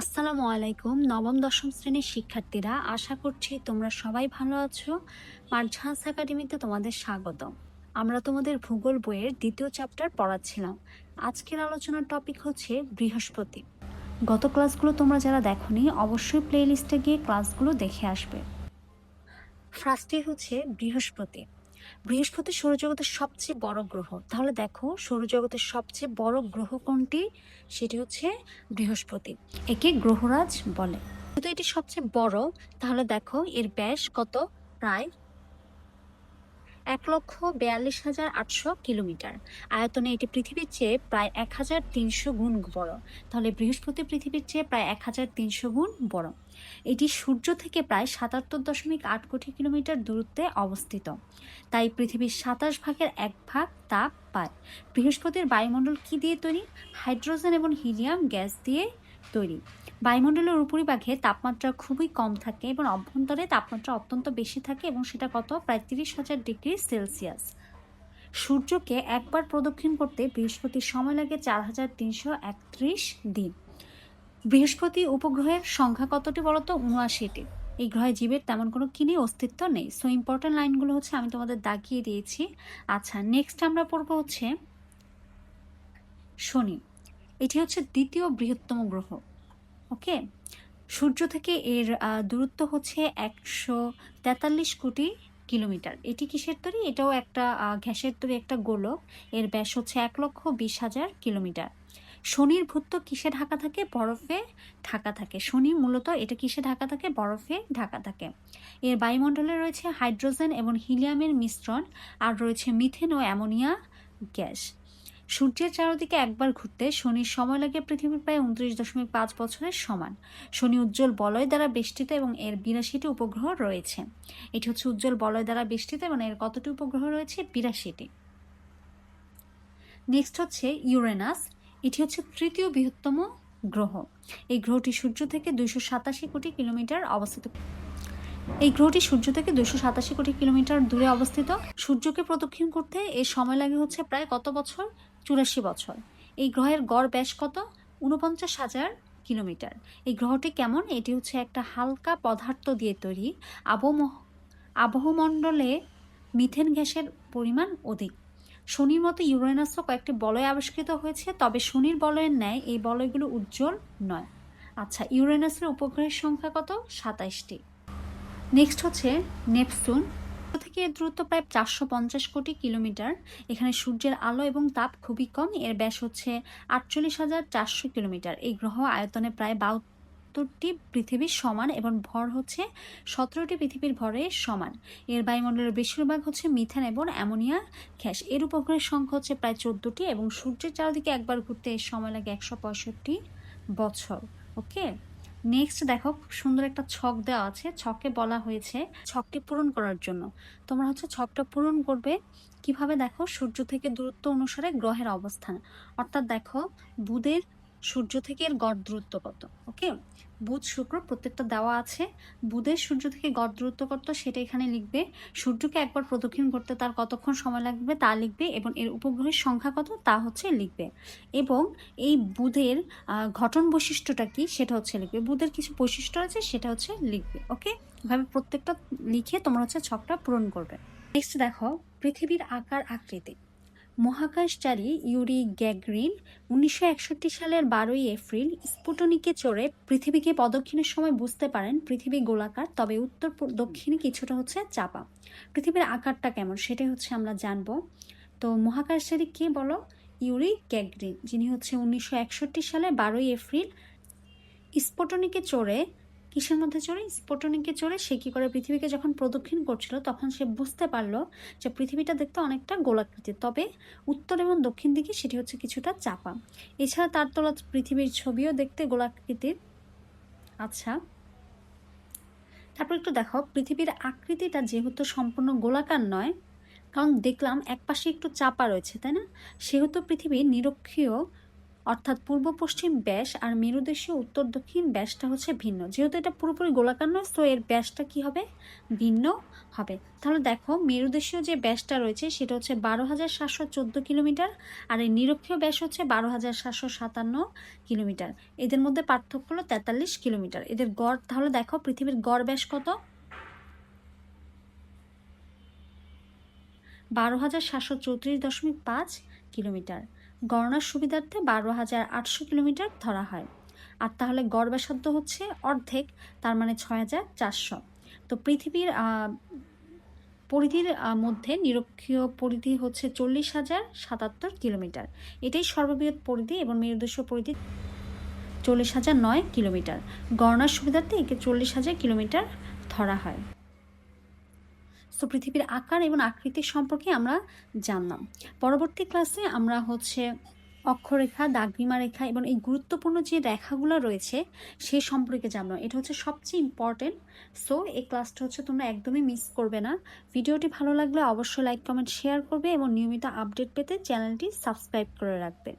আসসালামু আলাইকুম। নবম, দশম শ্রেণির শিক্ষার্থীরা, আশা করছি তোমরা সবাই ভালো আছো। মার্ঝান্স একাডেমিতে তোমাদের স্বাগত আমরা তোমাদের ভূগোল বইয়ের দ্বিতীয় চ্যাপ্টার পড়াচ্ছিলাম। আজকের আলোচনার টপিক হচ্ছে বৃহস্পতি। গত ক্লাসগুলো তোমরা যারা দেখোনি, অবশ্যই প্লে লিস্টে গিয়ে ক্লাসগুলো দেখে আসবে। ফার্স্টে হচ্ছে বৃহস্পতি। বৃহস্পতি সৌরজগতের সবচেয়ে বড় গ্রহ। তাহলে দেখো সৌরজগতের সবচেয়ে বড় গ্রহ কোনটি? সেটি হচ্ছে বৃহস্পতি। একে গ্রহরাজ বলে। যেহেতু এটি সবচেয়ে বড়, তাহলে দেখো এর ব্যাস কত? প্রায় এক লক্ষ বিয়াল্লিশ হাজার আটশো কিলোমিটার। আয়তনে এটি পৃথিবীর চেয়ে প্রায় এক হাজার তিনশো গুণ বড়। তাহলে বৃহস্পতি পৃথিবীর চেয়ে প্রায় এক হাজার তিনশো গুণ বড়। এটি সূর্য থেকে প্রায় সাতাত্তর দশমিক আট কোটি কিলোমিটার দূরত্বে অবস্থিত। তাই পৃথিবীর সাতাশ ভাগের এক ভাগ তাপ পায়। বৃহস্পতির বায়ুমণ্ডল কি দিয়ে তৈরি? হাইড্রোজেন এবং হিলিয়াম গ্যাস দিয়ে তৈরি। বায়ুমণ্ডলের উপরিভাগে তাপমাত্রা খুবই কম থাকে এবং অভ্যন্তরে তাপমাত্রা অত্যন্ত বেশি থাকে এবং সেটা কত? প্রায় তিরিশ হাজার ডিগ্রি সেলসিয়াস। সূর্যকে একবার প্রদক্ষিণ করতে বৃহস্পতির সময় লাগে চার হাজার তিনশো একত্রিশ দিন। বৃহস্পতি উপগ্রহের সংখ্যা কতটি বলতো? উনআশিটি। এই গ্রহে জীবের তেমন কোনো কিনে অস্তিত্ব নেই। সো ইম্পর্টেন্ট লাইনগুলো হচ্ছে আমি তোমাদের দাগিয়ে দিয়েছি। আচ্ছা নেক্সট আমরা পড়ব হচ্ছে শনি। এটি হচ্ছে দ্বিতীয় বৃহত্তম গ্রহ। ওকে? সূর্য থেকে এর দূরত্ব হচ্ছে একশো তেতাল্লিশ কোটি কিলোমিটার। এটি কিসের তৈরি? এটাও একটা গ্যাসের তৈরি একটা গোলক। এর ব্যাস হচ্ছে এক লক্ষ বিশ হাজার কিলোমিটার। শনির ভূত্ব কিসে ঢাকা থাকে? বরফে ঢাকা থাকে। শনি মূলত এটা কিসে ঢাকা থাকে? বরফে ঢাকা থাকে। এর বায়ুমণ্ডলে রয়েছে হাইড্রোজেন এবং হিলিয়ামের মিশ্রণ। আর রয়েছে মিথেন ও অ্যামোনিয়া গ্যাস। সূর্যের চারদিকে একবার ঘুরতে শনির সময় লাগে পৃথিবীর প্রায় উনত্রিশ দশমিক পাঁচ বছরের সমান। শনি উজ্জ্বল বলয় দ্বারা বেষ্টিত এবং এর বিরাশিটি উপগ্রহ রয়েছে। এটি হচ্ছে উজ্জ্বল বলয় দ্বারা বেষ্টিত এবং এর কতটি উপগ্রহ রয়েছে? বিরাশিটি নেক্সট হচ্ছে ইউরেনাস এটি হচ্ছে তৃতীয় বৃহত্তম গ্রহ। এই গ্রহটি সূর্য থেকে দুইশো সাতাশি কোটি কিলোমিটার অবস্থিত। এই গ্রহটি সূর্য থেকে দুশো সাতাশি কোটি কিলোমিটার দূরে অবস্থিত। সূর্যকে প্রদক্ষিণ করতে এর সময় লাগে হচ্ছে প্রায় কত বছর? চুরাশি বছর। এই গ্রহের গড় ব্যাস কত? উনপঞ্চাশ হাজার কিলোমিটার। এই গ্রহটি কেমন? এটি হচ্ছে একটা হালকা পদার্থ দিয়ে তৈরি। আবহ, আবহমণ্ডলে মিথেন গ্যাসের পরিমাণ অধিক। শনির মতো ইউরেনাসও কয়েকটি বলয় আবিষ্কৃত হয়েছে, তবে শনির বলয়ের ন্যায় এই বলয়গুলো উজ্জ্বল নয়। আচ্ছা ইউরেনাসের উপগ্রহের সংখ্যা কত? সাতাইশটি। নেক্সট হচ্ছে নেপচুন। থেকে এর দূরত্ব প্রায় চারশো পঞ্চাশ কোটি কিলোমিটার। এখানে সূর্যের আলো এবং তাপ খুবই কম। এর ব্যাস হচ্ছে আটচল্লিশ হাজার চারশো কিলোমিটার। এই গ্রহ আয়তনে প্রায় বাহাত্তরটি পৃথিবীর সমান এবং ভর হচ্ছে সতেরোটি পৃথিবীর ভরের সমান। এর বায়ুমণ্ডলের বেশিরভাগ হচ্ছে মিথেন এবং অ্যামোনিয়া গ্যাস। এর উপগ্রহের সংখ্যা হচ্ছে প্রায় চোদ্দোটি এবং সূর্যের চারদিকে একবার ঘুরতে এর সময় লাগে একশো পঁয়ষট্টি বছর। ওকে? নেক্সট দেখো, খুব সুন্দর একটা ছক দেওয়া আছে। ছকে বলা হয়েছে ছকটি পূরণ করার জন্য। তোমরা হচ্ছে ছকটা পূরণ করবে কীভাবে দেখো? সূর্য থেকে দূরত্ব অনুসারে গ্রহের অবস্থান। অর্থাৎ দেখো, বুধের সূর্য থেকে এর গড় দূরত্ব কত? ওকে বুধ, শুক্র প্রত্যেকটা দেওয়া আছে। বুধের সূর্য থেকে গড় দূরত্ব কত সেটা এখানে লিখবে। সূর্যকে একবার প্রদক্ষিণ করতে তার কতক্ষণ সময় লাগবে তা লিখবে এবং এর উপগ্রহের সংখ্যা কত তা হচ্ছে লিখবে। এবং এই বুধের গঠন বৈশিষ্ট্যটা কি সেটা হচ্ছে লিখবে। বুধের কিছু বৈশিষ্ট্য আছে সেটা হচ্ছে লিখবে। ওকে এভাবে প্রত্যেকটা লিখে তোমরা হচ্ছে ছকটা পূরণ করবে। নেক্সট দেখো, পৃথিবীর আকার আকৃতি। মহাকাশচারী ইউরি গ্যাগরিন উনিশশো একষট্টি সালের বারোই এপ্রিল স্পুটনিকে চড়ে পৃথিবীকে প্রদক্ষিণের সময় বুঝতে পারেন পৃথিবী গোলাকার, তবে উত্তর দক্ষিণে কিছুটা হচ্ছে চাপা। পৃথিবীর আকারটা কেমন সেটাই হচ্ছে আমরা জানব। তো মহাকাশচারী কে বলো? ইউরি গ্যাগরিন, যিনি হচ্ছে উনিশশো একষট্টি সালে বারোই এপ্রিল স্পটনিকে চড়ে কিসের মধ্যে চড়ে? স্পোটনিকে চড়ে সে কি করে পৃথিবীকে যখন প্রদক্ষিণ করছিল, তখন সে বুঝতে পারল যে পৃথিবীটা দেখতে অনেকটা গোলাকৃতির। তবে উত্তর এবং দক্ষিণ দিকে সেটি হচ্ছে কিছুটা চাপা। এছাড়া তার তোলা পৃথিবীর ছবিও দেখতে গোলাকৃতির। আচ্ছা তারপর একটু দেখো। পৃথিবীর আকৃতিটা যেহেতু সম্পূর্ণ গোলাকার নয়, কারণ দেখলাম এক পাশে একটু চাপা রয়েছে, তাই না? সেহেতু পৃথিবী নিরক্ষীয় অর্থাৎ পূর্ব পশ্চিম ব্যাস আর মেরুদেশীয় উত্তর দক্ষিণ ব্যাসটা হচ্ছে ভিন্ন। যেহেতু এটা পুরোপুরি গোলাকার নয়, তো এর ব্যাসটা কি হবে? ভিন্ন হবে। তাহলে দেখো, মেরুদেশীয় যে ব্যাসটা রয়েছে সেটা হচ্ছে বারো হাজার সাতশো চোদ্দ কিলোমিটার আর এই নিরক্ষীয় ব্যাস হচ্ছে বারো হাজার সাতশো সাতান্ন কিলোমিটার। এদের মধ্যে পার্থক্য হলো তেতাল্লিশ কিলোমিটার। এদের গড়, তাহলে দেখো পৃথিবীর গড় ব্যাস কত? বারো হাজার সাতশো চৌত্রিশ দশমিক পাঁচ কিলোমিটার। গণনার সুবিধার্থে বারো হাজার আটশো কিলোমিটার ধরা হয়। আর তাহলে গড় ব্যাসার্ধ হচ্ছে অর্ধেক, তার মানে ছয় হাজার চারশো। তো পৃথিবীর পরিধির মধ্যে নিরক্ষীয় পরিধি হচ্ছে চল্লিশ হাজার সাতাত্তর কিলোমিটার। এটাই সর্ববৃহৎ পরিধি এবং মেরুদেশীয় পরিধি চল্লিশ হাজার নয় কিলোমিটার। গণনার সুবিধার্থে একে চল্লিশ হাজার কিলোমিটার ধরা হয়। তো পৃথিবীর আকার এবং আকৃতি সম্পর্কে আমরা জানলাম। পরবর্তী ক্লাসে আমরা হচ্ছে অক্ষরেখা দাগরিমা রেখা এবং এই গুরুত্বপূর্ণ যে রেখাগুলো রয়েছে সেই সম্পর্কে জানলাম। এটা হচ্ছে সবচেয়ে ইম্পর্টেন্ট সো এই ক্লাসটা হচ্ছে তোমরা একদমই মিস করবে না। ভিডিওটি ভালো লাগলে অবশ্যই লাইক কমেন্ট শেয়ার করবে এবং নিয়মিত আপডেট পেতে চ্যানেলটি সাবস্ক্রাইব করে রাখবে।